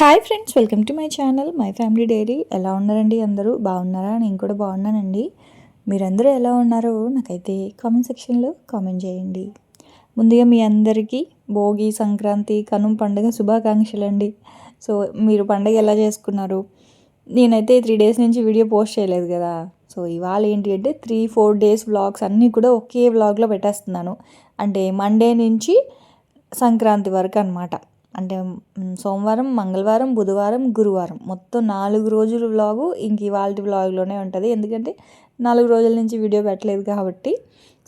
Hi friends welcome to my channel my family diary ఎలా ఉన్నారండి అందరూ? బాగున్నారా? నేను కూడా బాగున్నానండి. మీరందరూ ఎలా ఉన్నారో నాకైతే కామెంట్ సెక్షన్లో కామెంట్ చేయండి. ముందుగా మీ అందరికీ భోగి సంక్రాంతి కనుమ పండుగ శుభాకాంక్షలు అండి సో మీరు పండుగ ఎలా చేసుకున్నారు? నేనైతే త్రీ డేస్ నుంచి వీడియో పోస్ట్ చేయలేదు కదా. సో ఇవాళ ఏంటి అంటే త్రీ ఫోర్ డేస్ వ్లాగ్స్ అన్నీ కూడా ఒకే వ్లాగ్లో పెట్టేస్తున్నాను. అంటే మండే నుంచి సంక్రాంతి వరకు అనమాట అంటే సోమవారం మంగళవారం బుధవారం గురువారం. మొత్తం నాలుగు రోజుల వ్లాగు ఇంక ఇవాళ వ్లాగ్లోనే ఉంటుంది. ఎందుకంటే నాలుగు రోజుల నుంచి వీడియో పెట్టలేదు కాబట్టి.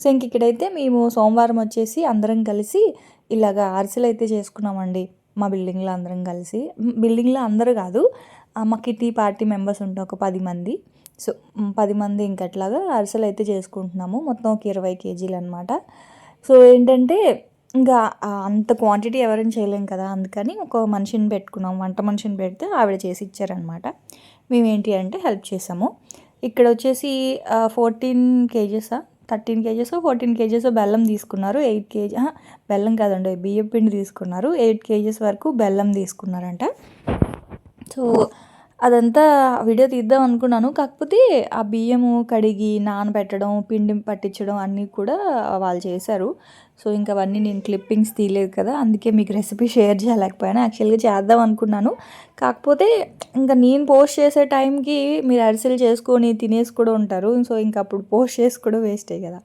సో ఇంక ఇక్కడైతే మేము సోమవారం వచ్చేసి అందరం కలిసి ఇలాగ అరిసెలు అయితే చేసుకున్నామండి. మా బిల్డింగ్లో అందరం కలిసి. బిల్డింగ్లో అందరూ కాదు. మా కిటీ పార్టీ మెంబర్స్ ఉంటాం ఒక పది మంది. సో పది మంది ఇంకట్లాగా అరిసెలు అయితే చేసుకుంటున్నాము. మొత్తం ఒక ఇరవై కేజీలు అనమాట సో ఏంటంటే ఇంకా అంత క్వాంటిటీ ఎవరైనా చేయలేం కదా అందుకని ఒక మనిషిని పెట్టుకున్నాం. వంట మనిషిని పెడితే ఆవిడ చేసి ఇచ్చారనమాట మేము ఏంటి అంటే హెల్ప్ చేసాము. ఇక్కడ వచ్చేసి ఫోర్టీన్ కేజెసా థర్టీన్ కేజెస్ ఫోర్టీన్ కేజెస్ బెల్లం తీసుకున్నారు. ఎయిట్ కేజీ బెల్లం కాదండి బియ్యం పిండి తీసుకున్నారు. ఎయిట్ కేజెస్ వరకు బెల్లం తీసుకున్నారంట. సో అదంతా వీడియో తీద్దాం అనుకున్నాను. కాకపోతే ఆ బియ్యము కడిగి నానబెట్టడం పిండి పట్టించడం అన్నీ కూడా వాళ్ళు చేశారు. సో ఇంకా అవన్నీ నేను క్లిప్పింగ్స్ తీయలేదు కదా అందుకే మీకు రెసిపీ షేర్ చేయలేకపోయాను. యాక్చువల్గా చేద్దాం అనుకున్నాను. కాకపోతే ఇంకా నేను పోస్ట్ చేసే టైంకి మీరు అరిసెలు చేసుకొని తినేసి కూడా ఉంటారు. సో ఇంకా అప్పుడు పోస్ట్ చేసి కూడా వేస్టే కదా.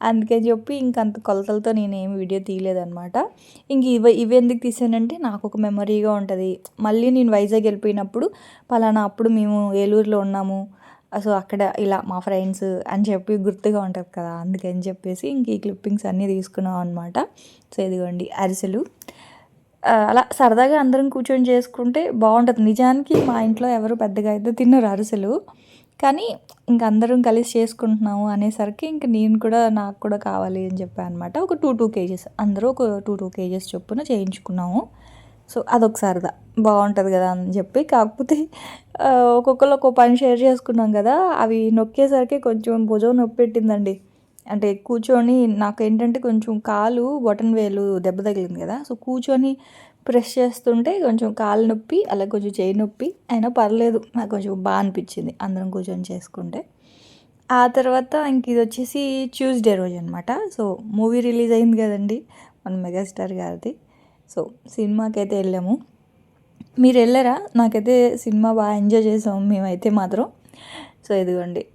అందుకని చెప్పి ఇంకంత కొలతలతో నేను ఏం వీడియో తీయలేదనమాట ఇంక ఇవి ఇవి ఎందుకు తీసానంటే నాకు ఒక మెమరీగా ఉంటుంది. మళ్ళీ నేను వైజాగ్ వెళ్ళిపోయినప్పుడు పలానా అప్పుడు మేము ఏలూరులో ఉన్నాము. సో అక్కడ ఇలా మా ఫ్రెండ్స్ అని చెప్పి గుర్తుగా ఉంటుంది కదా అందుకని చెప్పేసి ఇంక ఈ క్లిప్పింగ్స్ అన్నీ తీసుకున్నాం అనమాట సో ఇదిగోండి అరిసెలు. అలా సరదాగా అందరం కూర్చొని చేసుకుంటే బాగుంటుంది. నిజానికి మా ఇంట్లో ఎవరు పెద్దగా అయితే తిన్నారు అరిసెలు. కానీ ఇంక అందరం కలిసి చేసుకుంటున్నాము అనేసరికి ఇంక నేను కూడా నాకు కూడా కావాలి అని చెప్పాను అనమాట ఒక టూ టూ కేజెస్. అందరూ ఒక టూ టూ కేజెస్ చొప్పున చేయించుకున్నాము. సో అదొక సరదా బాగుంటుంది కదా అని చెప్పి. కాకపోతే ఒక్కొక్కరు ఒక్కొక్క పని షేర్ చేసుకున్నాం కదా అవి నొక్కేసరికి కొంచెం భుజం నొప్పి పెట్టిందండి. అంటే కూర్చొని నాకు ఏంటంటే కొంచెం కాలు బొటన్ వేలు దెబ్బ తగిలింది కదా. సో కూర్చొని ప్రెస్ చేస్తుంటే కొంచెం కాలు నొప్పి అలా కొంచెం చేయి నొప్పి. అయినా పర్లేదు నాకు కొంచెం బాగా అనిపించింది అందరం కూర్చొని చేసుకుంటే. ఆ తర్వాత ఇంక ఇది వచ్చేసి ట్యూస్డే రోజు అనమాట సో మూవీ రిలీజ్ అయింది కదండి మన మెగాస్టార్ గారిది. సో సినిమాకి అయితే వెళ్ళాము. మీరు వెళ్ళారా? నాకైతే సినిమా బాగా ఎంజాయ్ చేసాము మేమైతే మాత్రం. సో ఇదిగోండి.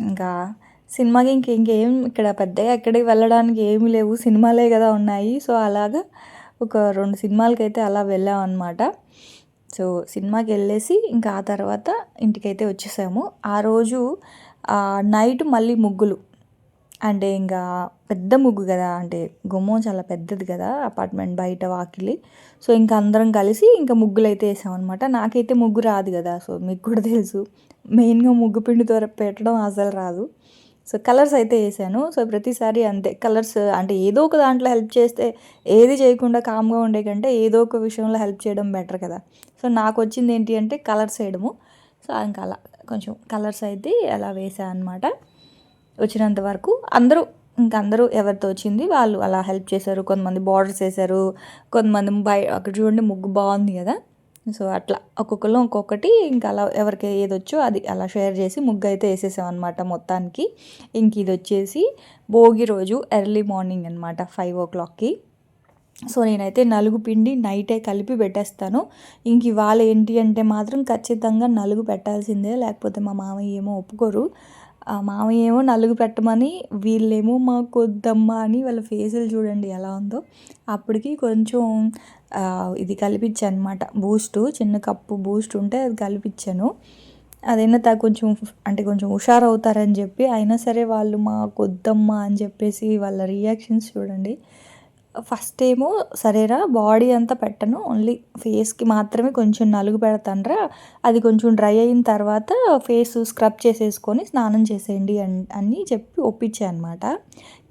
ఇంకా సినిమాకి ఇంకేం ఇక్కడ పెద్దగా ఎక్కడికి వెళ్ళడానికి ఏమీ లేవు. సినిమాలే కదా ఉన్నాయి. సో అలాగా ఒక రెండు సినిమాలకైతే అలా వెళ్ళాం అనమాట సో సినిమాకి వెళ్ళేసి ఇంకా ఆ తర్వాత ఇంటికైతే వచ్చేసాము. ఆ రోజు నైట్ మళ్ళీ ముగ్గులు. అంటే ఇంకా పెద్ద ముగ్గు కదా అంటే గుమ్మం చాలా పెద్దది కదా అపార్ట్మెంట్ బయట వాకిలి. సో ఇంకా అందరం కలిసి ఇంకా ముగ్గులు అయితే వేసామన్నమాట. నాకైతే ముగ్గు రాదు కదా సో మీకు కూడా తెలుసు. మెయిన్గా ముగ్గు పిండితో పెట్టడం అసలు రాదు. సో కలర్స్ అయితే వేసాను. సో ప్రతిసారి అంతే. కలర్స్ అంటే ఏదో ఒక దాంట్లో హెల్ప్ చేస్తే ఏది చేయకుండా కామ్గా ఉండే కంటే ఏదో ఒక విషయంలో హెల్ప్ చేయడం బెటర్ కదా. సో నాకు వచ్చింది ఏంటి అంటే కలర్స్ వేయడము. సో ఇంకా అలా కొంచెం కలర్స్ అయితే అలా వేసాను అనమాట వచ్చినంత వరకు అందరూ ఇంక అందరూ ఎవరితో వచ్చింది వాళ్ళు అలా హెల్ప్ చేశారు. కొంతమంది బార్డర్స్ వేశారు. కొంతమంది బయ అక్కడ చూడండి ముగ్గు బాగుంది కదా. సో అట్లా ఒక్కొక్కరు ఒక్కొక్కటి ఇంకా అలా ఎవరికి ఏది వచ్చో అది అలా షేర్ చేసి ముగ్గు అయితే వేసేసామన్నమాట మొత్తానికి. ఇంక ఇది వచ్చేసి భోగి రోజు ఎర్లీ మార్నింగ్ అనమాట ఫైవ్ ఓ క్లాక్కి. సో నేనైతే నలుగు పిండి నైటే కలిపి పెట్టేస్తాను. ఇంక ఇవాళ ఏంటి అంటే మాత్రం ఖచ్చితంగా నలుగు పెట్టాల్సిందే లేకపోతే మా మామయ్య ఏమో ఒప్పుకోరు. మామయ్య ఏమో నలుగు పెట్టమని వీళ్ళేమో మాకు వద్దమ్మా అని వాళ్ళ ఫేసులు చూడండి ఎలా ఉందో. అప్పటికి కొంచెం ఇది కలిపించాను అనమాట బూస్ట్ చిన్న కప్పు బూస్ట్ ఉంటే అది కలిపించాను. అదైనా తా కొంచెం అంటే కొంచెం హుషారు అవుతారని చెప్పి అయినా సరే వాళ్ళు మాకు వద్దమ్మా అని చెప్పేసి వాళ్ళ రియాక్షన్స్ చూడండి. ఫస్ట్ ఏమో సరేరా బాడీ అంతా పెట్టను ఓన్లీ ఫేస్కి మాత్రమే కొంచెం నలుగు పెడతానరా. అది కొంచెం డ్రై అయిన తర్వాత ఫేస్ స్క్రబ్ చేసేసుకొని స్నానం చేసేయండి అని చెప్పి ఒప్పించాయి అనమాట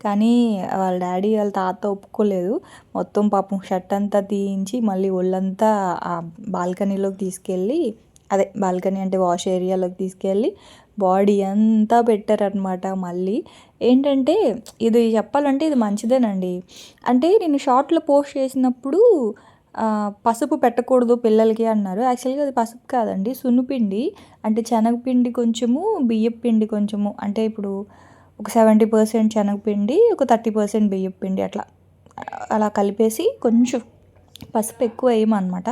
కానీ వాళ్ళ డాడీ వాళ్ళ తాత ఒప్పుకోలేదు. మొత్తం పాపం షర్ట్ అంతా తీయించి మళ్ళీ ఒళ్ళంతా ఆ బాల్కనీలోకి తీసుకెళ్ళి అదే బాల్కనీ అంటే వాష్ ఏరియాలోకి తీసుకెళ్ళి బాడీ అంతా పెట్టారనమాట మళ్ళీ. ఏంటంటే ఇది చెప్పాలంటే ఇది మంచిదేనండి. అంటే నేను షార్ట్లో పోస్ట్ చేసినప్పుడు పసుపు పెట్టకూడదు పిల్లలకి అన్నారు. యాక్చువల్గా అది పసుపు కాదండి సున్నుపిండి. అంటే శనగపిండి కొంచెము బియ్యపు పిండి కొంచెము. అంటే ఇప్పుడు ఒక సెవెంటీ పర్సెంట్ శనగపిండి ఒక థర్టీ పర్సెంట్ బియ్యపు పిండి అట్లా. అలా కలిపేసి కొంచెం పసుపు ఎక్కువ వేయమన్నమాట.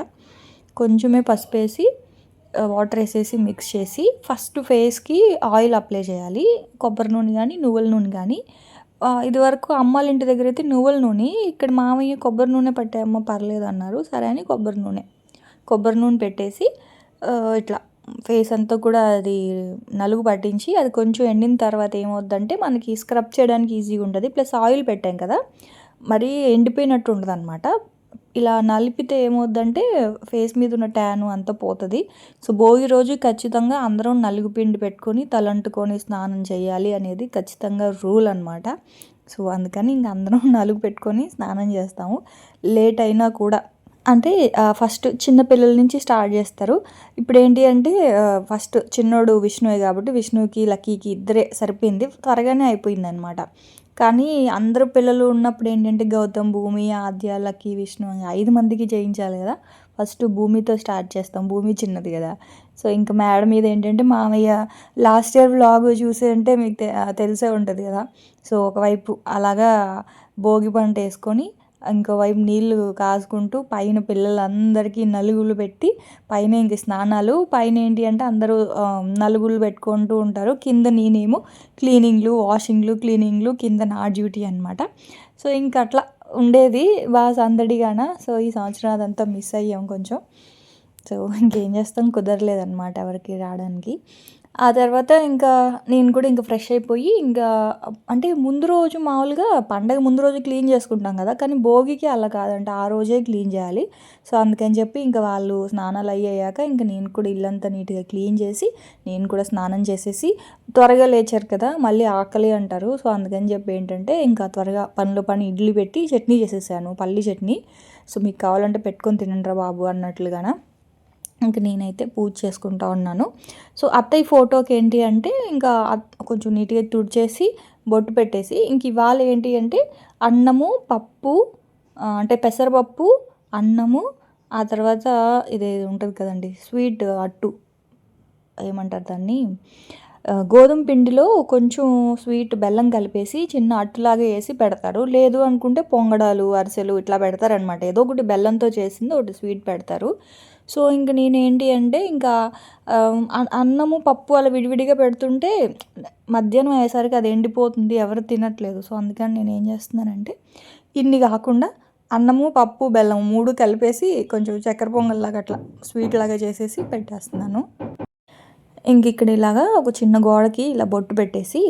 కొంచెమే పసుపు వేసి వాటర్ వేసేసి మిక్స్ చేసి ఫస్ట్ ఫేస్కి ఆయిల్ అప్లై చేయాలి. కొబ్బరి నూనె కానీ నువ్వుల నూనె కానీ. ఇదివరకు అమ్మాళ్ళ ఇంటి దగ్గర అయితే నువ్వుల నూనె ఇక్కడ మామయ్య కొబ్బరి నూనె పట్టాయమ్మ పర్లేదు అన్నారు. సరే అని కొబ్బరి నూనె. కొబ్బరి నూనె పెట్టేసి ఇట్లా ఫేస్ అంతా కూడా అది నలుగు పట్టించి అది కొంచెం ఎండిన తర్వాత ఏమవుద్దంటే మనకి స్క్రబ్ చేయడానికి ఈజీగా ఉంటుంది. ప్లస్ ఆయిల్ పెట్టాం కదా మరీ ఎండిపోయినట్టు ఉండదు అనమాట ఇలా నలిపితే ఏమవుద్దంటే ఫేస్ మీద ఉన్న ట్యాను అంతా పోతుంది. సో భోగి రోజు ఖచ్చితంగా అందరం నలుగు పిండి పెట్టుకొని తలంటుకొని స్నానం చేయాలి అనేది ఖచ్చితంగా రూల్ అనమాట సో అందుకని ఇంక అందరం నలుగు పెట్టుకొని స్నానం చేస్తాము. లేట్ అయినా కూడా. అంటే ఫస్ట్ చిన్న పిల్లల నుంచి స్టార్ట్ చేస్తారు. ఇప్పుడు ఏంటి అంటే ఫస్ట్ చిన్నోడు విష్ణువే కాబట్టి విష్ణువుకి లక్కీకి ఇద్దరే సరిపోయింది. త్వరగానే అయిపోయింది అనమాట కానీ అందరూ పిల్లలు ఉన్నప్పుడు ఏంటంటే గౌతమ్ భూమి ఆద్య లక్కీ విష్ణు అని ఐదు మందికి చేయించాలి కదా. ఫస్ట్ భూమితో స్టార్ట్ చేస్తాం. భూమి చిన్నది కదా. సో ఇంకా మేడ మీద ఏంటంటే మామయ్య లాస్ట్ ఇయర్ వ్లాగ్ చూసే అంటే మీకు తె- తెలిసే ఉంటుంది కదా. సో ఒకవైపు అలాగా భోగి పంట వేసుకొని ఇంకోవైపు నీళ్ళు కాసుకుంటూ పైన పిల్లలందరికీ నలుగులు పెట్టి పైన ఇంక స్నానాలు. పైన ఏంటి అంటే అందరూ నలుగులు పెట్టుకుంటూ ఉంటారు. కింద నేనేమో క్లీనింగ్లు వాషింగ్లు క్లీనింగ్లు కింద నా డ్యూటీ అనమాట సో ఇంక అట్లా ఉండేది బాగా సందడిగాన సో ఈ సంవత్సరం అదంతా మిస్ అయ్యాం కొంచెం. సో ఇంకేం చేస్తాం? కుదరలేదన్నమాట ఎవరికి రావడానికి. ఆ తర్వాత ఇంకా నేను కూడా ఇంకా ఫ్రెష్ అయిపోయి ఇంకా అంటే ముందు రోజు మామూలుగా పండగ ముందు రోజు క్లీన్ చేసుకుంటాం కదా కానీ భోగికి అలా కాదంట ఆ రోజే క్లీన్ చేయాలి. సో అందుకని చెప్పి ఇంకా వాళ్ళు స్నానాలు అయ్యాక ఇంకా నేను కూడా ఇల్లంతా నీట్గా క్లీన్ చేసి నేను కూడా స్నానం చేసేసి త్వరగా లేచారు కదా మళ్ళీ ఆకలి అంటారు. సో అందుకని చెప్పి ఏంటంటే ఇంకా త్వరగా పనిలో పని ఇడ్లీ పెట్టి చట్నీ చేసేసాను పల్లి చట్నీ. సో మీకు కావాలంటే పెట్టుకొని తినండిరా బాబు అన్నట్లుగానా. ఇంక నేనైతే పూజ చేసుకుంటా ఉన్నాను. సో అత్తయ్య ఫోటోకి ఏంటి అంటే ఇంకా కొంచెం నీట్గా తుడిచేసి బొట్టు పెట్టేసి ఇంక ఇవాళ ఏంటి అంటే అన్నము పప్పు అంటే పెసరపప్పు అన్నము ఆ తర్వాత ఇది ఉంటుంది కదండి స్వీట్ అట్టు. ఏమంటారు దాన్ని? గోధుమ పిండిలో కొంచెం స్వీట్ బెల్లం కలిపేసి చిన్న అట్టులాగా వేసి పెడతారు. లేదు అనుకుంటే పొంగడాలు అరిసెలు ఇట్లా పెడతారనమాట ఏదో ఒకటి బెల్లంతో చేసింది ఒకటి స్వీట్ పెడతారు. సో ఇంక నేను ఏంటి అంటే ఇంకా అన్నము పప్పు అలా విడివిడిగా పెడుతుంటే మధ్యాహ్నం అయ్యేసరికి అది ఎండిపోతుంది ఎవరు తినట్లేదు. సో అందుకని నేను ఏం చేస్తున్నానంటే ఇన్ని కాకుండా అన్నము పప్పు బెల్లం మూడు కలిపేసి కొంచెం చక్కెర పొంగల్లాగా అట్లా స్వీట్ లాగా చేసేసి పెట్టేస్తున్నాను. ఇంక ఇక్కడ ఇలాగా ఒక చిన్న గోడకి ఇలా బొట్టు పెట్టేసి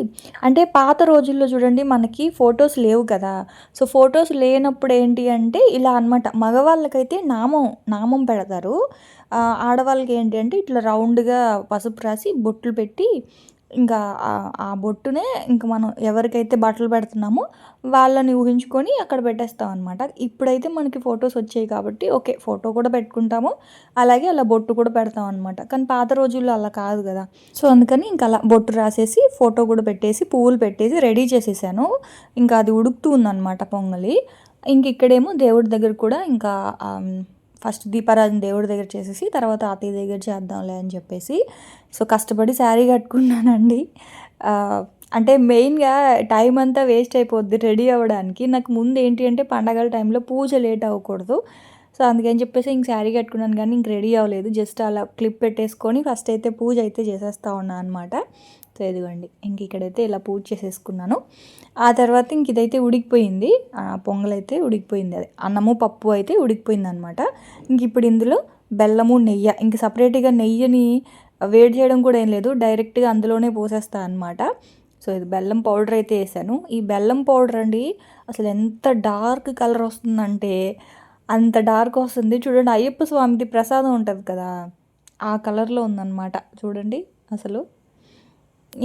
అంటే పాత రోజుల్లో చూడండి మనకి ఫొటోస్ లేవు కదా. సో ఫొటోస్ లేనప్పుడు ఏంటి అంటే ఇలా అనమాట మగవాళ్ళకైతే నామం నామం పెడతారు. ఆడవాళ్ళకి ఏంటి అంటే ఇట్లా రౌండ్గా పసుపు రాసి బొట్లు పెట్టి ఇంకా ఆ- బొట్టునే ఇంకా మనం ఎవరికైతే బట్టలు పెడుతున్నామో వాళ్ళని ఊహించుకొని అక్కడ పెట్టేస్తాం అనమాట ఇప్పుడైతే మనకి ఫొటోస్ వచ్చాయి కాబట్టి ఓకే ఫోటో కూడా పెట్టుకుంటాము. అలాగే అలా బొట్టు కూడా పెడతాం అనమాట కానీ పాత రోజుల్లో అలా కాదు కదా. సో అందుకని ఇంకా అలా బొట్టు రాసేసి ఫోటో కూడా పెట్టేసి పువ్వులు పెట్టేసి రెడీ చేసేసాను. ఇంకా అది ఉడుకుతూ ఉందన్నమాట పొంగలి. ఇంక ఇక్కడేమో దేవుడి దగ్గర కూడా ఇంకా ఫస్ట్ దీపారాధన దేవుడి దగ్గర చేసేసి తర్వాత అతయ్య దగ్గర చేద్దాంలే అని చెప్పేసి. సో కష్టపడి శారీ కట్టుకున్నానండి. అంటే మెయిన్గా టైం అంతా వేస్ట్ అయిపోద్ది రెడీ అవ్వడానికి. నాకు ముందు ఏంటి అంటే పండగల టైంలో పూజ లేట్ అవ్వకూడదు. సో అందుకని చెప్పేసి ఇంక శారీ కట్టుకున్నాను కానీ ఇంక రెడీ అవ్వలేదు. జస్ట్ అలా క్లిప్ పెట్టేసుకొని ఫస్ట్ అయితే పూజ అయితే చేసేస్తా ఉన్నా అనమాట సో ఇదిగోండి ఇంక ఇక్కడైతే ఇలా పూజ చేసేసుకున్నాను. ఆ తర్వాత ఇంక ఇదైతే ఉడికిపోయింది. పొంగలైతే ఉడికిపోయింది అది. అన్నము పప్పు అయితే ఉడికిపోయింది అనమాట ఇంక ఇప్పుడు ఇందులో బెల్లము నెయ్యి ఇంక సపరేట్గా నెయ్యిని వేడి చేయడం కూడా ఏం లేదు. డైరెక్ట్గా అందులోనే పోసేస్తా అనమాట సో ఇది బెల్లం పౌడర్ అయితే వేసాను. ఈ బెల్లం పౌడర్ అండి అసలు ఎంత డార్క్ కలర్ వస్తుందంటే అంత డార్క్ వస్తుంది. చూడండి అయ్యప్ప స్వామిది ప్రసాదం ఉంటుంది కదా ఆ కలర్లో ఉందన్నమాట. చూడండి అసలు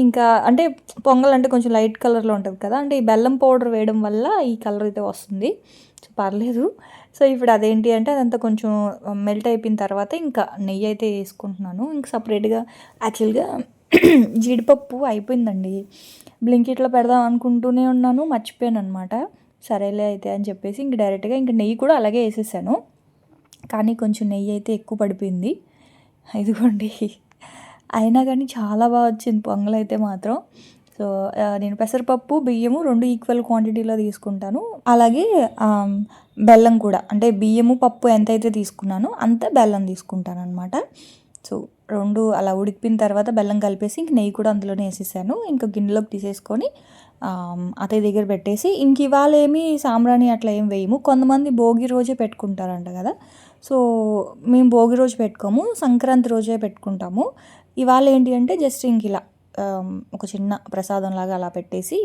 ఇంకా అంటే పొంగల్ అంటే కొంచెం లైట్ కలర్లో ఉంటుంది కదా అంటే ఈ బెల్లం పౌడర్ వేయడం వల్ల ఈ కలర్ అయితే వస్తుంది. సో పర్లేదు. సో ఇప్పుడు అదేంటి అంటే అదంతా కొంచెం మెల్ట్ అయిపోయిన తర్వాత ఇంకా నెయ్యి అయితే వేసుకుంటున్నాను. ఇంకా సపరేట్గా యాక్చువల్గా జీడిపప్పు అయిపోయిందండి. బ్లింకిట్లో పెడదాం అనుకుంటూనే ఉన్నాను మర్చిపోయాను అనమాట సరేలే అయితే అని చెప్పేసి ఇంక డైరెక్ట్గా ఇంక నెయ్యి కూడా అలాగే వేసేసాను. కానీ కొంచెం నెయ్యి అయితే ఎక్కువ పడిపోయింది. ఇదిగోండి. అయినా కానీ చాలా బాగా వచ్చింది పొంగల్ అయితే మాత్రం. సో నేను పెసరపప్పు బియ్యము రెండు ఈక్వల్ క్వాంటిటీలో తీసుకుంటాను. అలాగే బెల్లం కూడా. అంటే బియ్యము పప్పు ఎంతైతే తీసుకున్నానో అంత బెల్లం తీసుకుంటాను అనమాట సో రెండు అలా ఉడికిన తర్వాత బెల్లం కలిపేసి ఇంక నెయ్యి కూడా అందులోనే వేసేసాను. ఇంకా గిన్నెలోకి తీసేసుకొని ఆ, దగ్గర పెట్టేసి ఇంక ఇవాళ ఏమి సాంబ్రాణి అట్లా ఏం వేయము. కొంతమంది భోగి రోజే పెట్టుకుంటారంట కదా. సో మేము భోగి రోజు పెట్టుకోము సంక్రాంతి రోజే పెట్టుకుంటాము. ఇవాళ ఏంటి అంటే జస్ట్ ఇంక ఇలా ఒక చిన్న ప్రసాదం లాగా అలా పెట్టేసి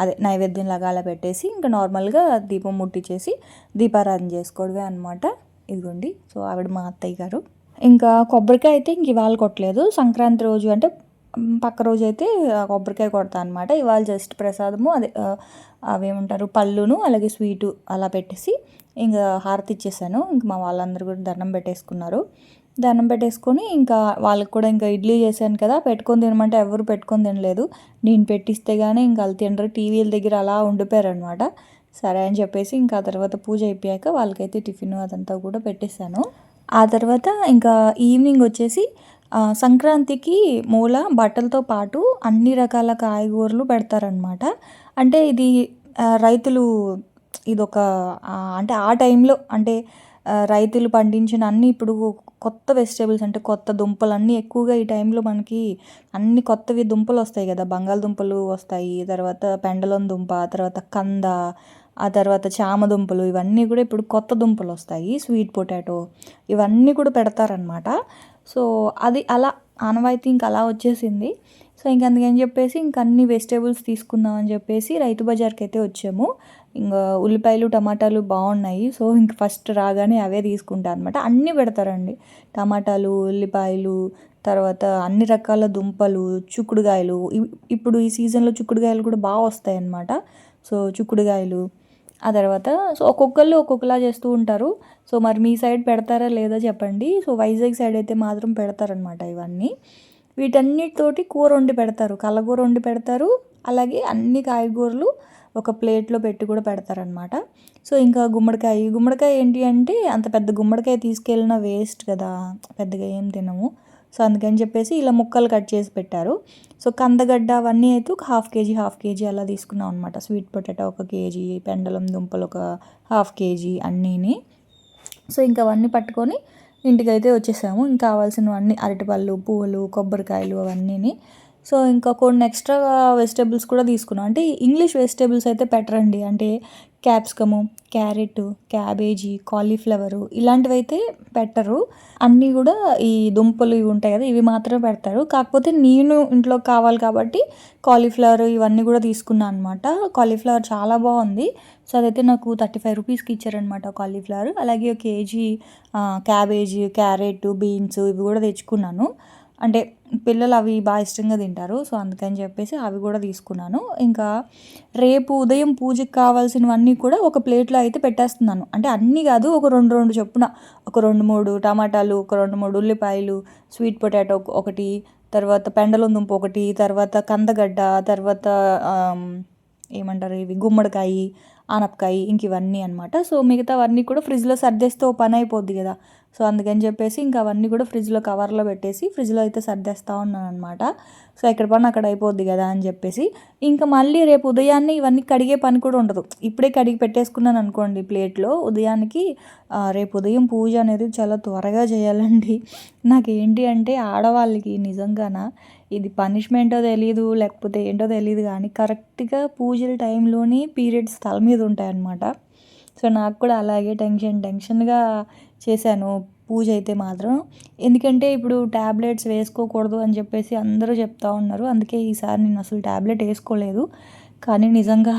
అదే నైవేద్యం లాగా అలా పెట్టేసి ఇంకా నార్మల్గా దీపం ముట్టించేసి దీపారాధన చేసుకోవడమే అనమాట ఇదిగోండి. సో ఆవిడ మా అత్తయ్య గారు. ఇంకా కొబ్బరికాయ అయితే ఇంక ఇవాళ కొట్టలేదు. సంక్రాంతి రోజు అంటే పక్క రోజు అయితే ఆ కొబ్బరికాయ కొడతా అనమాట ఇవాళ జస్ట్ ప్రసాదము అదే అవేమంటారు పళ్ళును అలాగే స్వీటు అలా పెట్టేసి ఇంకా హారతి ఇచ్చేసాను. ఇంక మా వాళ్ళందరూ కూడా దండం పెట్టేసుకున్నారు. దండం పెట్టేసుకొని ఇంకా వాళ్ళకి కూడా ఇంకా ఇడ్లీ చేశాను కదా పెట్టుకొని తినమంటే ఎవరు పెట్టుకొని తినలేదు. నేను పెట్టిస్తే కానీ ఇంకా వాళ్ళు తినరు టీవీల దగ్గర అలా ఉండిపోయారనమాట సరే అని చెప్పేసి ఇంకా ఆ తర్వాత పూజ అయిపోయాక వాళ్ళకైతే టిఫిన్ అదంతా కూడా పెట్టేశాను. ఆ తర్వాత ఇంకా ఈవినింగ్ వచ్చేసి సంక్రాంతికి మూల బట్టలతో పాటు అన్ని రకాల కాయగూరలు పెడతారనమాట అంటే ఇది రైతులు ఇదొక అంటే ఆ టైంలో అంటే రైతులు పండించిన అన్ని ఇప్పుడు కొత్త వెజిటేబుల్స్ అంటే కొత్త దుంపలు అన్నీ ఎక్కువగా ఈ టైంలో మనకి అన్ని కొత్తవి దుంపలు వస్తాయి కదా. బంగాళదుంపలు వస్తాయి తర్వాత పెండలం దుంప తర్వాత కంద ఆ తర్వాత చామ దుంపలు ఇవన్నీ కూడా ఇప్పుడు కొత్త దుంపలు వస్తాయి స్వీట్ పొటాటో ఇవన్నీ కూడా పెడతారనమాట సో అది అలా ఆనవాయితీ ఇంకా అలా వచ్చేసింది. సో ఇంక అందుకని చెప్పేసి ఇంక అన్ని వెజిటేబుల్స్ తీసుకుందాం అని చెప్పేసి రైతు బజార్కి అయితే వచ్చాము. ఇంకా ఉల్లిపాయలు టమాటాలు బాగున్నాయి. సో ఇంక ఫస్ట్ రాగానే అవే తీసుకుంటా అనమాట అన్నీ పెడతారండి. టమాటాలు ఉల్లిపాయలు తర్వాత అన్ని రకాల దుంపలు చుక్కుడుగాయలు ఇప్పుడు ఈ సీజన్లో చుక్కుడుగాయలు కూడా బాగా వస్తాయి అన్నమాట. సో చుక్కుడుగాయలు ఆ తర్వాత సో ఒక్కొక్కళ్ళు ఒక్కొక్కలా చేస్తూ ఉంటారు. సో మరి మీ సైడ్ పెడతారా లేదా చెప్పండి. సో వైజాగ్ సైడ్ అయితే మాత్రం పెడతారనమాట ఇవన్నీ. వీటన్నిటితోటి కూర వండి పెడతారు. కల్లగూర వండి పెడతారు. అలాగే అన్ని కాయగూరలు ఒక ప్లేట్లో పెట్టి కూడా పెడతారనమాట సో ఇంకా గుమ్మడికాయ. గుమ్మడికాయ ఏంటి అంటే అంత పెద్ద గుమ్మడికాయ తీసుకెళ్ళిన వేస్ట్ కదా. పెద్దగా ఏం తినము. సో అందుకని చెప్పేసి ఇలా ముక్కలు కట్ చేసి పెట్టారు. సో కందగడ్డ అవన్నీ అయితే ఒక హాఫ్ కేజీ హాఫ్ కేజీ అలా తీసుకున్నాం అనమాట స్వీట్ పొటాటో ఒక కేజీ పెండలం దుంపలు ఒక హాఫ్ కేజీ అన్నీని. సో ఇంకా అవన్నీ పట్టుకొని ఇంటికైతే వచ్చేసాము. ఇంకా కావాల్సినవన్నీ అరటిపళ్ళు పువ్వులు కొబ్బరికాయలు అవన్నీని. సో ఇంకా కొన్ని ఎక్స్ట్రా వెజిటేబుల్స్ కూడా తీసుకున్నాం. అంటే ఇంగ్లీష్ వెజిటేబుల్స్ అయితే పెట్టరండి. అంటే క్యాప్సికము క్యారెట్ క్యాబేజీ కాలీఫ్లవరు ఇలాంటివి అయితే పెట్టరు. అన్నీ కూడా ఈ దుంపలు ఇవి ఉంటాయి కదా ఇవి మాత్రమే పెడతారు. కాకపోతే నేను ఇంట్లో కావాలి కాబట్టి కాలీఫ్లవర్ ఇవన్నీ కూడా తీసుకున్నాను అనమాట కాలీఫ్లవర్ చాలా బాగుంది. సో అదైతే నాకు థర్టీ ఫైవ్ రూపీస్కి ఇచ్చారనమాట కాలీఫ్లవర్. అలాగే ఒక కేజీ క్యాబేజీ క్యారెట్ బీన్స్ ఇవి కూడా తెచ్చుకున్నాను. అంటే పిల్లలు అవి బాగా ఇష్టంగా తింటారు. సో అందుకని చెప్పేసి అవి కూడా తీసుకున్నాను. ఇంకా రేపు ఉదయం పూజకి కావాల్సినవన్నీ కూడా ఒక ప్లేట్లో అయితే పెట్టేస్తున్నాను. అంటే అన్నీ కాదు ఒక రెండు రెండు చొప్పున. ఒక రెండు మూడు టమాటాలు ఒక రెండు మూడు ఉల్లిపాయలు స్వీట్ పొటాటో ఒకటి తర్వాత పెండలం దుంప ఒకటి తర్వాత కందగడ్డ తర్వాత ఏమంటారు ఇవి గుమ్మడికాయ ఆనపకాయ ఇంక ఇవన్నీ అనమాట సో మిగతావన్నీ కూడా ఫ్రిడ్జ్లో సర్దేస్తే ఓ పని అయిపోద్ది కదా. సో అందుకని చెప్పేసి ఇంకా అవన్నీ కూడా ఫ్రిడ్జ్లో కవర్లో పెట్టేసి ఫ్రిడ్జ్లో అయితే సర్దేస్తూ ఉన్నాను అనమాట సో ఎక్కడ పని అక్కడ అయిపోద్ది కదా అని చెప్పేసి ఇంకా మళ్ళీ రేపు ఉదయాన్నే ఇవన్నీ కడిగే పని కూడా ఉండదు. ఇప్పుడే కడిగి పెట్టేసుకున్నాను అనుకోండి ప్లేట్లో ఉదయానికి రేపు ఉదయం పూజ అనేది చాలా త్వరగా చేయాలండి. నాకు ఏంటి అంటే ఆడవాళ్ళకి నిజంగాన ఇది పనిష్మెంటో తెలియదు లేకపోతే ఏంటో తెలియదు కానీ కరెక్ట్గా పూజల టైంలోని పీరియడ్స్ తల మీద ఉంటాయన్నమాట. సో నాకు కూడా అలాగే టెన్షన్ టెన్షన్గా చేశాను. పూజ అయితే మాత్రం. ఎందుకంటే ఇప్పుడు ట్యాబ్లెట్స్ వేసుకోకూడదు అని చెప్పేసి అందరూ చెప్తా ఉన్నారు. అందుకే ఈసారి నేను అసలు ట్యాబ్లెట్ వేసుకోలేదు. కానీ నిజంగా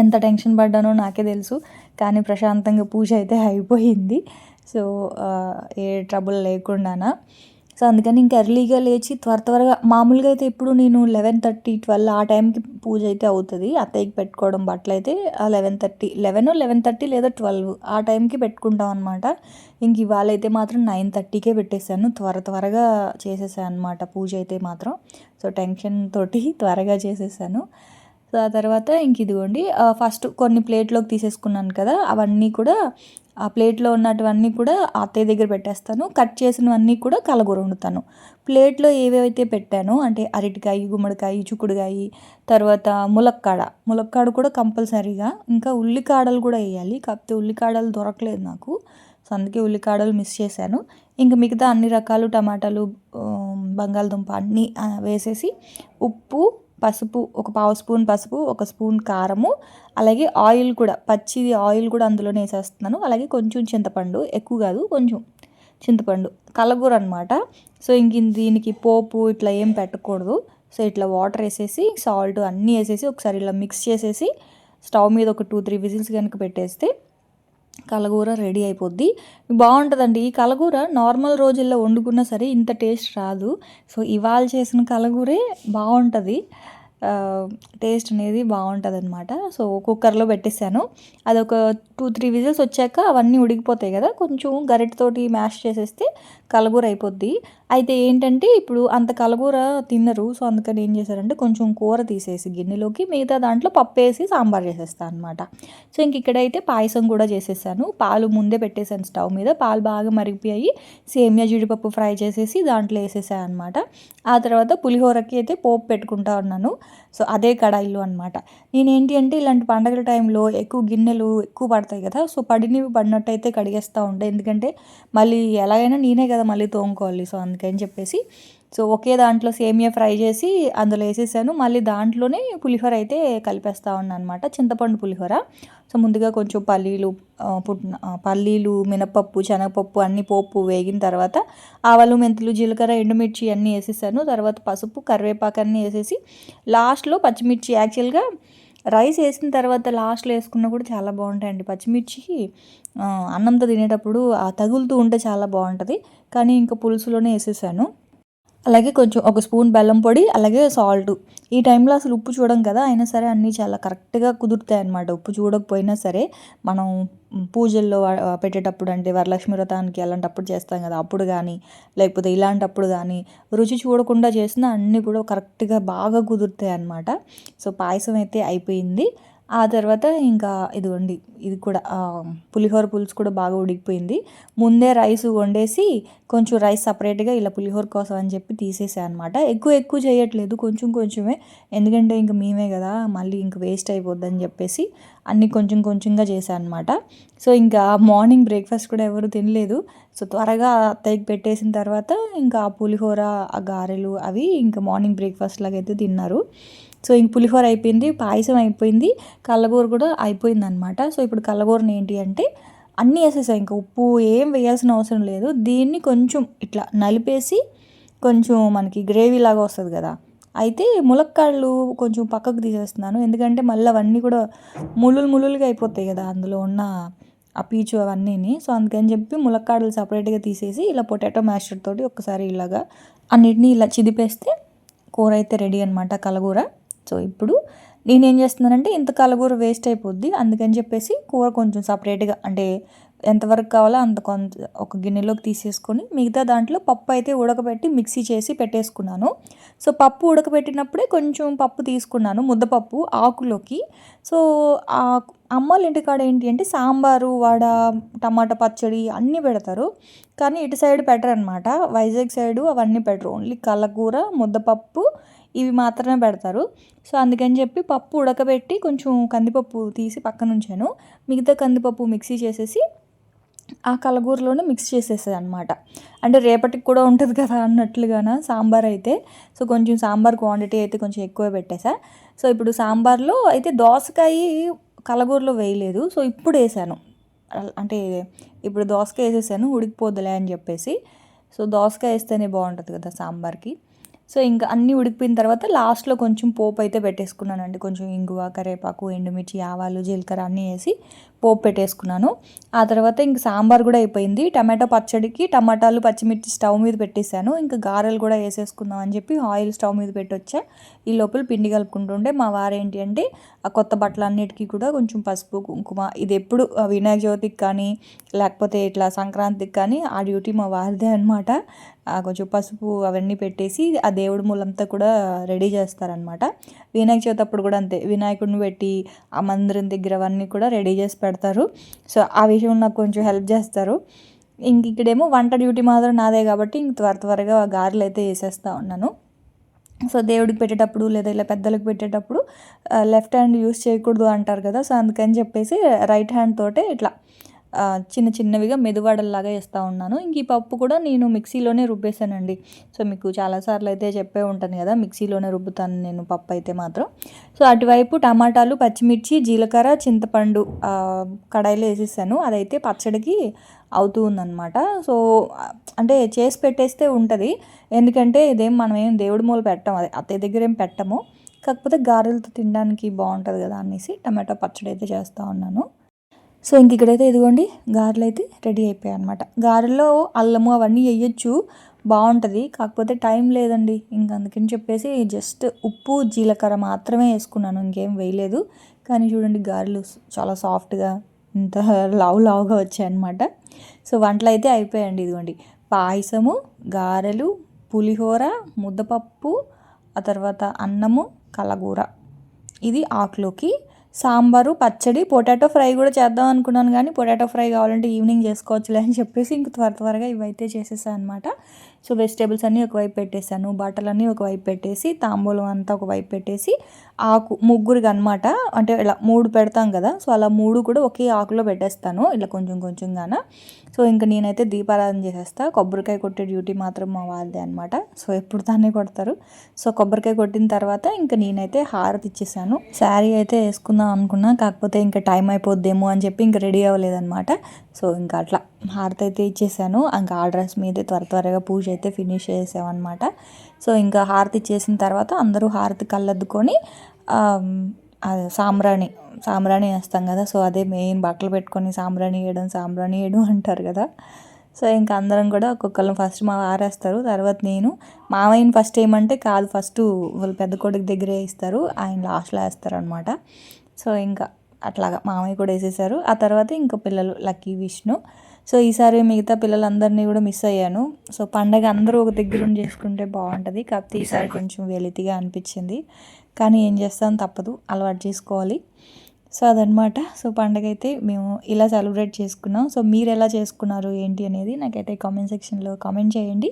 ఎంత టెన్షన్ పడ్డానో నాకే తెలుసు. కానీ ప్రశాంతంగా పూజ అయితే అయిపోయింది. సో ఏ ట్రబుల్ లేకుండానా. సో అందుకని ఇంకా ఎర్లీగా లేచి త్వర త్వరగా మామూలుగా అయితే ఇప్పుడు నేను లెవెన్ థర్టీ ట్వెల్వ్ ఆ టైంకి పూజ అయితే అవుతుంది. అత్తయ్యకి పెట్టుకోవడం బట్టలు అయితే eleven thirty eleven eleven thirty లేదా ట్వెల్వ్ ఆ టైంకి పెట్టుకుంటాం అనమాట ఇంక ఇవాళ అయితే మాత్రం నైన్ థర్టీకే పెట్టేశాను. త్వర త్వరగా చేసేసాను అనమాట పూజ అయితే మాత్రం. సో టెన్షన్ తోటి త్వరగా చేసేసాను. సో ఆ తర్వాత ఇంక ఇదిగోండి ఫస్ట్ కొన్ని ప్లేట్లోకి తీసేసుకున్నాను కదా అవన్నీ కూడా ఆ ప్లేట్లో ఉన్నటువన్నీ కూడా అత్తయ్య దగ్గర పెట్టేస్తాను. కట్ చేసినవన్నీ కూడా కలగూర వండుతాను. ప్లేట్లో ఏవేవైతే పెట్టానో అంటే అరటికాయ గుమ్మడికాయ చుక్కుడుకాయ తర్వాత ములక్కాడ ములక్కాడ కూడా కంపల్సరీగా ఇంకా ఉల్లికాడలు కూడా వేయాలి. కాకపోతే ఉల్లికాడలు దొరకలేదు నాకు. సో అందుకే ఉల్లికాడలు మిస్ చేశాను. ఇంకా మిగతా అన్ని రకాలు టమాటాలు బంగాళదుంప అన్నీ వేసేసి ఉప్పు పసుపు ఒక పావు స్పూన్ పసుపు ఒక స్పూన్ కారము అలాగే ఆయిల్ కూడా పచ్చిది ఆయిల్ కూడా అందులోనే వేసేస్తున్నాను. అలాగే కొంచెం చింతపండు ఎక్కువ కాదు కొంచెం చింతపండు కలగూర అనమాట సో ఇంక దీనికి పోపు ఇట్లా ఏం పెట్టకూడదు. సో ఇట్లా వాటర్ వేసేసి సాల్ట్ అన్నీ వేసేసి ఒకసారి ఇలా మిక్స్ చేసేసి స్టవ్ మీద ఒక టూ త్రీ విజిల్స్ కనుక పెట్టేస్తే కలగూర రెడీ అయిపోద్ది. బాగుంటుందండి. ఈ కలగూర నార్మల్ రోజుల్లో వండుకున్నా సరే ఇంత టేస్ట్ రాదు. సో ఇవాళ చేసిన కలగూరే బాగుంటుంది. టేస్ట్ అనేది బాగుంటుంది అనమాట సో కుక్కర్లో పెట్టేశాను. అదొక టూ త్రీ విజిల్స్ వచ్చాక అవన్నీ ఉడికిపోతాయి కదా కొంచెం గరిటతోటి మ్యాష్ చేసేస్తే కలగూర అయిపోద్ది అయితే ఏంటంటే ఇప్పుడు అంత కలగూర తిన్నరు సో అందుకని ఏం చేశారంటే కొంచెం కూర తీసేసి గిన్నెలోకి మిగతా దాంట్లో పప్పు వేసి సాంబార్ చేసేస్తాను అనమాట సో ఇంక ఇక్కడైతే పాయసం కూడా చేసేసాను. పాలు ముందే పెట్టేశాను స్టవ్ మీద. పాలు బాగా మరిగిపోయి సేమియా జీడిపప్పు ఫ్రై చేసేసి దాంట్లో వేసేసాను అనమాట ఆ తర్వాత పులిహోరకి అయితే పోపు పెట్టుకుంటా ఉన్నాను. సో అదే కడాయిలు అనమాట నేనేంటి అంటే ఇలాంటి పండగల టైంలో ఎక్కువ గిన్నెలు ఎక్కువ పడతాయి కదా సో పడినవి పడినట్టయితే కడిగేస్తూ ఉంటాయి ఎందుకంటే మళ్ళీ ఎలాగైనా నేనే కదా మళ్ళీ తోముకోవాలి. సో అందుకని చెప్పేసి సో ఒకే దాంట్లో సేమియా ఫ్రై చేసి అందులో వేసేసాను. మళ్ళీ దాంట్లోనే పులిహోర అయితే కలిపేస్తా ఉన్నాను అనమాట చింతపండు పులిహోర. సో ముందుగా కొంచెం పల్లీలు పుట్న పల్లీలు మినపప్పు శనగపప్పు అన్ని పోపు వేగిన తర్వాత ఆవాలు మెంతులు జీలకర్ర ఎండుమిర్చి అన్నీ వేసేసాను. తర్వాత పసుపు కరివేపాకు అన్నీ వేసేసి లాస్ట్లో పచ్చిమిర్చి. యాక్చువల్గా రైస్ వేసిన తర్వాత లాస్ట్లో వేసుకున్నా కూడా చాలా బాగుంటాయండి. పచ్చిమిర్చి అన్నంతో తినేటప్పుడు తగులుతూ ఉంటే చాలా బాగుంటుంది. కానీ ఇంకా పులుసులోనే వేసేసాను. అలాగే కొంచెం ఒక స్పూన్ బెల్లం పొడి అలాగే సాల్ట్. ఈ టైంలో అసలు ఉప్పు చూడం కదా అయినా సరే అన్నీ చాలా కరెక్ట్గా కుదురుతాయి అన్నమాట. ఉప్పు చూడకపోయినా సరే మనం పూజల్లో పెట్టేటప్పుడు అంటే వరలక్ష్మి వ్రతానికి అలాంటప్పుడు చేస్తాం కదా అప్పుడు కానీ లేకపోతే ఇలాంటప్పుడు కానీ రుచి చూడకుండా చేసిన అన్నీ కూడా కరెక్ట్గా బాగా కుదురుతాయి అన్నమాట. సో పాయసం అయితే అయిపోయింది. ఆ తర్వాత ఇంకా ఇదిగోండి ఇది కూడా పులిహోర పులుసు కూడా బాగా ఉడికిపోయింది. ముందే రైస్ వండేసి కొంచెం రైస్ సపరేట్గా ఇలా పులిహోర కోసం అని చెప్పి తీసేసాను అనమాట ఎక్కువ ఎక్కువ చేయట్లేదు కొంచెం కొంచెమే. ఎందుకంటే ఇంక మేమే కదా మళ్ళీ ఇంక వేస్ట్ అయిపోద్దని చెప్పేసి అన్నీ కొంచెం కొంచెంగా చేశాను అనమాట సో ఇంకా మార్నింగ్ బ్రేక్ఫాస్ట్ కూడా ఎవరు తినలేదు. సో త్వరగా అత్తయ్యకి పెట్టేసిన తర్వాత ఇంకా ఆ పులిహోర ఆ గారెలు అవి ఇంకా మార్నింగ్ బ్రేక్ఫాస్ట్ లాగా అయితే తిన్నారు. సో ఇంక పులిహోర అయిపోయింది పాయసం అయిపోయింది కళ్ళగూర కూడా అయిపోయింది అనమాట సో ఇప్పుడు కళ్ళగూరని ఏంటి అంటే అన్నీ వేసేసాయి ఇంకా ఉప్పు ఏం వేయాల్సిన అవసరం లేదు. దీన్ని కొంచెం ఇట్లా నలిపేసి కొంచెం మనకి గ్రేవీ లాగా వస్తుంది కదా. అయితే ములక్కాళ్ళు కొంచెం పక్కకు తీసేస్తున్నాను. ఎందుకంటే మళ్ళీ అవన్నీ కూడా ములులు ములులుగా అయిపోతాయి కదా అందులో ఉన్న ఆ పీచు అవన్నీని. సో అందుకని చెప్పి ములక్కాడలు సపరేట్గా తీసేసి ఇలా పొటాటో మ్యాషర్ తోటి ఒక్కసారి ఇలాగా అన్నిటినీ ఇలా చిదిపేస్తే కూర అయితే రెడీ అనమాట కలగూర సో ఇప్పుడు నేనేం చేస్తున్నానంటే ఇంత కలగూర వేస్ట్ అయిపోద్ది. అందుకని చెప్పేసి కూర కొంచెం సపరేట్గా అంటే ఎంతవరకు కావాలో అంత కొంత ఒక గిన్నెలోకి తీసేసుకొని మిగతా దాంట్లో పప్పు అయితే ఉడకబెట్టి మిక్సీ చేసి పెట్టేసుకున్నాను. సో పప్పు ఉడకబెట్టినప్పుడే కొంచెం పప్పు తీసుకున్నాను ముద్దపప్పు ఆకులోకి. సో ఆ అమ్మల ఇంటికాడ ఏంటి అంటే సాంబారు వడ టమాటా పచ్చడి అన్నీ పెడతారు. కానీ ఇటు సైడ్ పెట్టరు అనమాట వైజాగ్ సైడు అవన్నీ పెట్టరు. ఓన్లీ కలకూర ముద్దపప్పు ఇవి మాత్రమే పెడతారు. సో అందుకని చెప్పి పప్పు ఉడకబెట్టి కొంచెం కందిపప్పు తీసి పక్కన ఉంచాను. మిగతా కందిపప్పు మిక్సీ చేసేసి ఆ కలగూరలోనే మిక్స్ చేసేస్తుంది అనమాట అంటే రేపటికి కూడా ఉంటుంది కదా అన్నట్లుగాన సాంబార్ అయితే. సో కొంచెం సాంబార్ క్వాంటిటీ అయితే కొంచెం ఎక్కువ పెట్టేసా. సో ఇప్పుడు సాంబార్లో అయితే దోసకాయ కలగూరలో వేయలేదు. సో ఇప్పుడు వేసాను. అంటే ఇప్పుడు దోసకాయ వేసేసాను ఉడికిపోద్దులే అని చెప్పేసి. సో దోసకాయ వేస్తేనే బాగుంటుంది కదా సాంబార్కి. సో ఇంకా అన్నీ ఉడికిపోయిన తర్వాత లాస్ట్లో కొంచెం పోపు అయితే పెట్టేసుకున్నానండి. కొంచెం ఇంగువ కరివేపాకు ఎండుమిర్చి ఆవాలు జీలకర్ర అన్నీ వేసి పోపు పెట్టేసుకున్నాను. ఆ తర్వాత ఇంక సాంబార్ కూడా అయిపోయింది. టమాటో పచ్చడికి టమాటాలు పచ్చిమిర్చి స్టవ్ మీద పెట్టేశాను. ఇంకా గారెలు కూడా వేసేసుకుందాం అని చెప్పి ఆయిల్ స్టవ్ మీద పెట్టొచ్చా. ఈ లోపల పిండి కలుపుకుంటుంటే మా వారు ఏంటి అంటే ఆ కొత్త బట్టలన్నిటికీ కూడా కొంచెం పసుపు కుంకుమ ఇది ఎప్పుడు వినాయక చవితికి కానీ లేకపోతే ఇట్లా సంక్రాంతికి కానీ ఆ డ్యూటీ మా వారిదే అనమాట కొంచెం పసుపు అవన్నీ పెట్టేసి ఆ దేవుడి మూలంతా కూడా రెడీ చేస్తారనమాట వినాయక చవితి అప్పుడు కూడా అంతే. వినాయకుడిని పెట్టి ఆ మందిరం దగ్గర అవన్నీ కూడా రెడీ చేసి పెడతారు. సో ఆ విషయం నాకు కొంచెం హెల్ప్ చేస్తారు. ఇంక ఇక్కడేమో వంట డ్యూటీ మాత్రం నాదే కాబట్టి ఇంక త్వర త్వరగా గారెలు అయితే వేసేస్తూ ఉన్నాను. సో దేవుడికి పెట్టేటప్పుడు లేదా ఇలా పెద్దలకు పెట్టేటప్పుడు లెఫ్ట్ హ్యాండ్ యూస్ చేయకూడదు అంటారు కదా సో అందుకని చెప్పేసి రైట్ హ్యాండ్ తోటే ఇట్లా చిన్న చిన్నవిగా మెదువాడల్లాగా వేస్తూ ఉన్నాను. ఇంక ఈ పప్పు కూడా నేను మిక్సీలోనే రుబ్బేశానండి. సో మీకు చాలాసార్లు అయితే చెప్పే ఉంటాను కదా మిక్సీలోనే రుబ్బుతాను నేను పప్పు అయితే మాత్రం. సో అటువైపు టమాటాలు పచ్చిమిర్చి జీలకర్ర చింతపండు కడాయిలో వేసేసాను. అదైతే పచ్చడికి అవుతూ ఉందన్నమాట. సో అంటే చేసి పెట్టేస్తే ఉంటుంది. ఎందుకంటే ఇదేం మనం ఏం దేవుడి మూల పెట్టాం అదే అత్తయ్య దగ్గర ఏం పెట్టము. కాకపోతే గారెలతో తినడానికి బాగుంటుంది కదా అనేసి టమాటో పచ్చడి అయితే చేస్తూ ఉన్నాను. సో ఇంక ఇక్కడైతే ఇదిగోండి గారెలు అయితే రెడీ అయిపోయాయి అనమాట గారెల్లో అల్లము అవన్నీ వేయచ్చు బాగుంటుంది కాకపోతే టైం లేదండి. ఇంక అందుకని చెప్పేసి జస్ట్ ఉప్పు జీలకర్ర మాత్రమే వేసుకున్నాను. ఇంకేం వేయలేదు. కానీ చూడండి గారెలు చాలా సాఫ్ట్గా ఇంత లావు లావుగా వచ్చాయన్నమాట. సో వంటలు అయితే అయిపోయాయండి ఇదిగోండి. పాయసము గారెలు పులిహోర ముద్దపప్పు ఆ తర్వాత అన్నము కలగూర. ఇది ఆకులోకి సాంబారు పచ్చడి పొటాటో ఫ్రై కూడా చేద్దాం అనుకున్నాను కానీ పొటాటో ఫ్రై కావాలంటే ఈవినింగ్ చేసుకోవచ్చులే అని చెప్పేసి ఇంక త్వర త్వరగా ఇవైతే చేసేసాను అనమాట సో వెజిటేబుల్స్ అన్నీ ఒకవైపు పెట్టేశాను బట్టలన్నీ ఒకవైపు పెట్టేసి తాంబూలం అంతా ఒకవైపు పెట్టేసి ఆకు ముగ్గురికి అనమాట అంటే ఇలా మూడు పెడతాం కదా సో అలా మూడు కూడా ఒకే ఆకులో పెట్టేస్తాను ఇలా కొంచెం కొంచెంగాన. సో ఇంకా నేనైతే దీపారాధన చేసేస్తా. కొబ్బరికాయ కొట్టే డ్యూటీ మాత్రం మా వాళ్ళదే అనమాట. సో ఎప్పుడు దాన్ని కొడతారు. సో కొబ్బరికాయ కొట్టిన తర్వాత ఇంకా నేనైతే హారతి ఇచ్చేసాను. శారీ అయితే వేసుకుందాం అనుకున్నా కాకపోతే ఇంకా టైం అయిపోద్దేమో అని చెప్పి ఇంకా రెడీ అవ్వలేదన్నమాట సో ఇంకా అట్లా హారతి అయితే ఇచ్చేసాను. ఇంకా ఆ డ్రెస్ మీదే త్వర త్వరగా పూజ అయితే ఫినిష్ చేసామన్నమాట సో ఇంకా హారతి చేసిన తర్వాత అందరూ హారతి కళ్ళద్దుకొని సాంబ్రాణి సాంబ్రాణి వేస్తాం కదా. సో అదే మెయిన్ బట్టలు పెట్టుకొని సాంబ్రాణి వేయడం సాంబ్రాణి వేయడం అంటారు కదా. సో ఇంకా అందరం కూడా ఒక్కొక్కరు ఫస్ట్ మా వారేస్తారు తర్వాత నేను మావయ్యని ఫస్ట్ ఏమంటే కాదు ఫస్ట్ వాళ్ళ పెద్ద కొడుకు దగ్గరే ఇస్తారు ఆయన లాస్ట్లో వేస్తారు అనమాట సో ఇంకా అట్లాగా మామయ్య కూడా వేసేసారు. ఆ తర్వాత ఇంకా పిల్లలు లక్కీ విష్ణు సో ఈసారి మిగతా పిల్లలందరినీ కూడా మిస్ అయ్యాను. సో పండగ అందరూ ఒక దగ్గర ఉండి చేసుకుంటే బాగుంటుంది. కాకపోతే ఈసారి కొంచెం వెలితిగా అనిపించింది. కానీ ఏం చేస్తాం తప్పదు. అలవాటు చేసుకోవాలి. సో అదనమాట. సో పండగ అయితే మేము ఇలా సెలబ్రేట్ చేసుకున్నాం. సో మీరు ఎలా చేసుకున్నారు ఏంటి అనేది నాకైతే కామెంట్ సెక్షన్లో కామెంట్ చేయండి.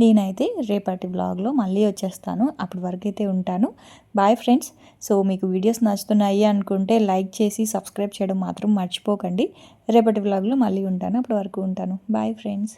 నేనైతే రేపటి బ్లాగ్లో మళ్ళీ వచ్చేస్తాను. అప్పటి వరకు అయితే ఉంటాను. Bye friends. సో మీకు వీడియోస్ నచ్చుతున్నాయి అనుకుంటే లైక్ చేసి సబ్స్క్రైబ్ చేయడం మాత్రం మర్చిపోకండి. రేపటి బ్లాగ్లో మళ్ళీ ఉంటాను. అప్పటి వరకు ఉంటాను. Bye friends.